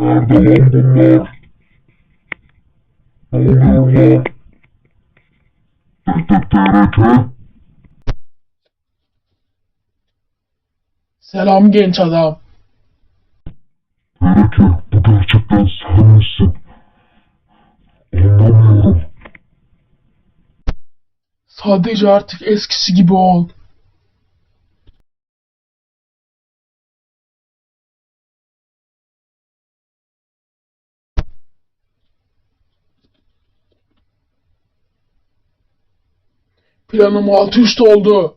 Nerede lan bunlar? Lan? Tık tık. Selam genç adam. TRT bu gerçekten sen misin? Anlamıyorum. Sadece artık eskisi gibi ol. Planım alt üst oldu.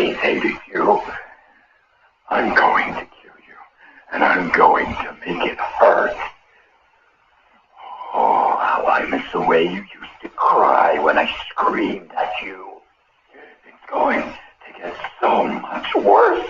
I've always hated you. I'm going to kill you, and I'm going to make it hurt. Oh, how I miss the way you used to cry when I screamed at you. It's going to get so much worse.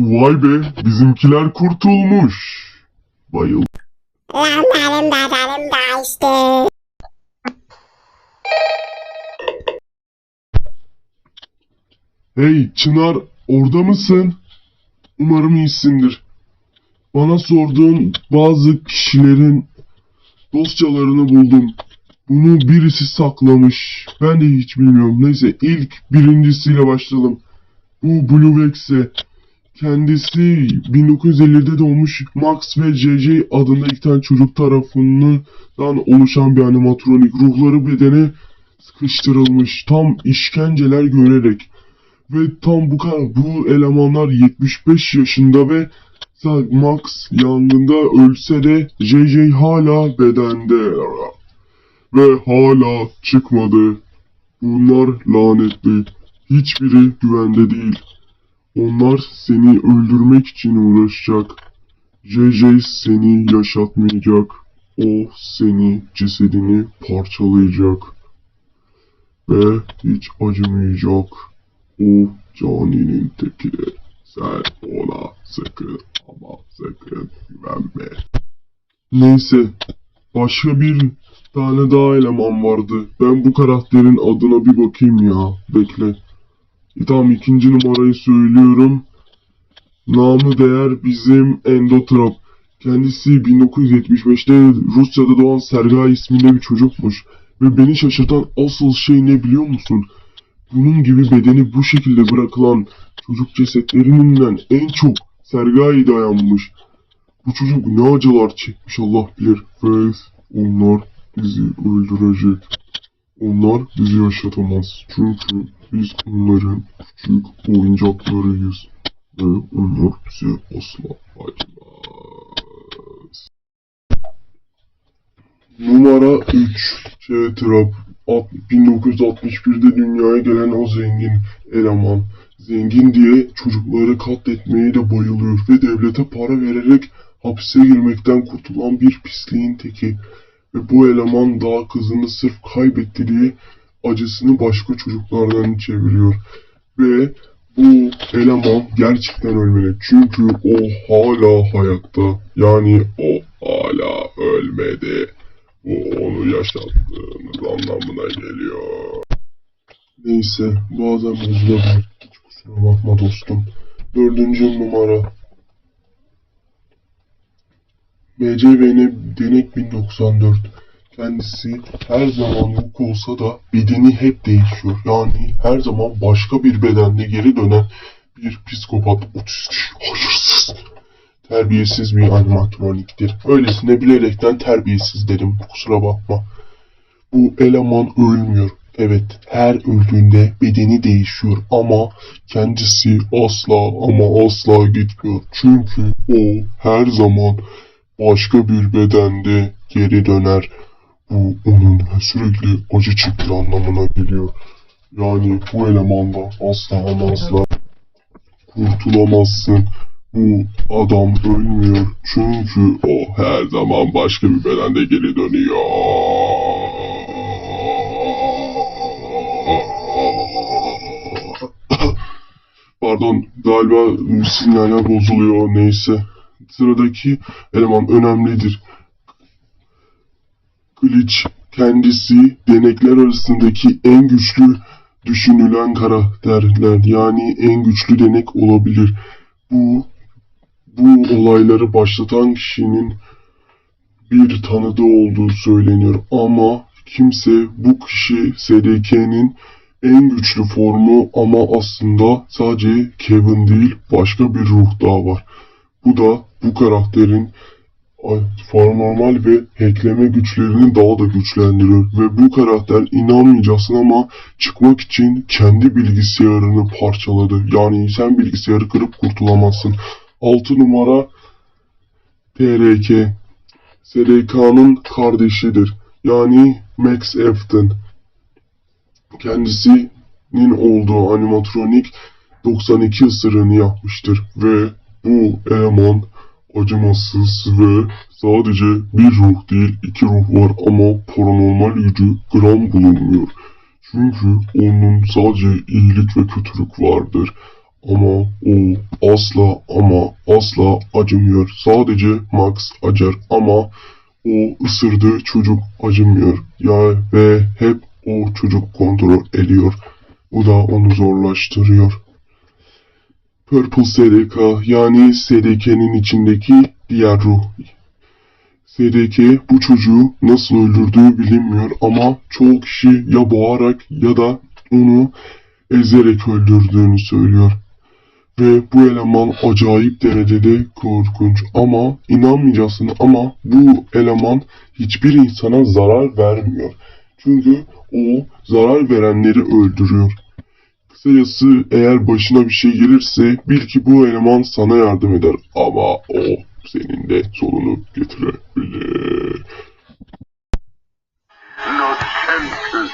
Vay be bizimkiler kurtulmuş. Bayıl. Lanlarım da darım da işte. Hey Çınar orada mısın? Umarım iyisindir. Bana sorduğun bazı kişilerin dosyalarını buldum. Bunu birisi saklamış. Ben de hiç bilmiyorum. Neyse ilk birincisiyle başlayalım. Bu Blue Vex'e. Kendisi 1950'de doğmuş Max ve JJ adında iki tane çocuk tarafından oluşan bir animatronik. Ruhları bedene sıkıştırılmış. Tam işkenceler görerek. Ve tam bu kadar bu elemanlar 75 yaşında ve Max yangında ölse de JJ hala bedende ve hala çıkmadı. Bunlar lanetli. Hiçbiri güvende değil. Onlar seni öldürmek için uğraşacak. JJ seni yaşatmayacak. O seni cesedini parçalayacak. Ve hiç acımayacak. O caninin teki. Sen ona sakın ama sakın güvenme. Neyse. Başka bir tane daha eleman vardı. Ben bu karakterin adına bir bakayım ya. Bekle. Tamam ikinci numarayı söylüyorum. Namı değer bizim Endotrap. Kendisi 1975'te Rusya'da doğan Sergay isminde bir çocukmuş. Ve beni şaşırtan asıl şey ne biliyor musun? Bunun gibi bedeni bu şekilde bırakılan çocuk cesetlerinden en çok Sergay dayanmış. Bu çocuk ne acılar çekmiş Allah bilir. Ve onlar bizi öldürecek. Onlar bizi yaşatamaz. Çünkü biz onların küçük oyuncaklarıyız. Ve onlar bizi asla acımaz. Numara 3. J-Trap. Alt- 1961'de dünyaya gelen o zengin eleman. Zengin diye çocukları katletmeye de bayılıyor ve devlete para vererek hapse girmekten kurtulan bir pisliğin teki. Ve bu eleman daha kızını sırf kaybetti diye acısını başka çocuklardan çeviriyor. Ve Bu eleman gerçekten ölmeli. Çünkü o hala hayatta. Yani o hala ölmedi. Bu onu yaşattığınız anlamına geliyor. Neyse bazen bozulabilir. Hiç kusura bakma dostum. Dördüncü numara. MCVN Denek 1094. Kendisi her zaman yok olsa da bedeni hep değişiyor. Yani her zaman başka bir bedende geri dönen bir psikopat, otist, hayırsız, terbiyesiz bir animatroniktir. Öylesine bilerekten terbiyesiz dedim. Kusura bakma. Bu eleman ölmüyor. Evet, her öldüğünde bedeni değişiyor ama kendisi asla ama asla gitmiyor. Çünkü o her zaman başka bir bedende geri döner. Bu onun sürekli acı çektiği anlamına geliyor. Yani bu elemandan asla asla kurtulamazsın. Bu adam ölmüyor çünkü o her zaman başka bir bedende geri dönüyor. Pardon galiba sinyaller bozuluyor neyse. Sıradaki eleman önemlidir. Glitch kendisi denekler arasındaki en güçlü düşünülen karakterler yani en güçlü denek olabilir. Bu bu olayları başlatan kişinin bir tanıdığı olduğu söyleniyor ama kimse bu kişi SDK'nin en güçlü formu ama aslında sadece Kevin değil başka bir ruh daha var. Bu da bu karakterin paranormal ve hackleme güçlerini daha da güçlendiriyor. Ve bu karakter inanmayacaksın ama çıkmak için kendi bilgisayarını parçaladı. Yani sen bilgisayarı kırıp kurtulamazsın. 6 numara TRK SRK'nın kardeşidir. Yani Max Efton. Kendisinin olduğu animatronik 92 ısırığını yapmıştır ve bu eleman acımasız ve sadece bir ruh değil iki ruh var ama paranormal gücü gram bulunmuyor. Çünkü onun sadece iyilik ve kötülük vardır. Ama o asla ama asla acımıyor. Sadece Max acır ama o ısırdığı çocuk acımıyor. Ya ve hep o çocuk kontrol ediyor. Bu da onu zorlaştırıyor. Purple SDK yani SDK'nin içindeki diğer ruh. SDK bu çocuğu nasıl öldürdüğü bilinmiyor ama çoğu kişi ya boğarak ya da onu ezerek öldürdüğünü söylüyor. Ve bu eleman acayip derecede korkunç ama inanmayacaksın ama bu eleman hiçbir insana zarar vermiyor. Çünkü o zarar verenleri öldürüyor. Kısacası eğer başına bir şey gelirse bil ki bu eleman sana yardım eder ama o senin de sonunu getirebilir. No senses, no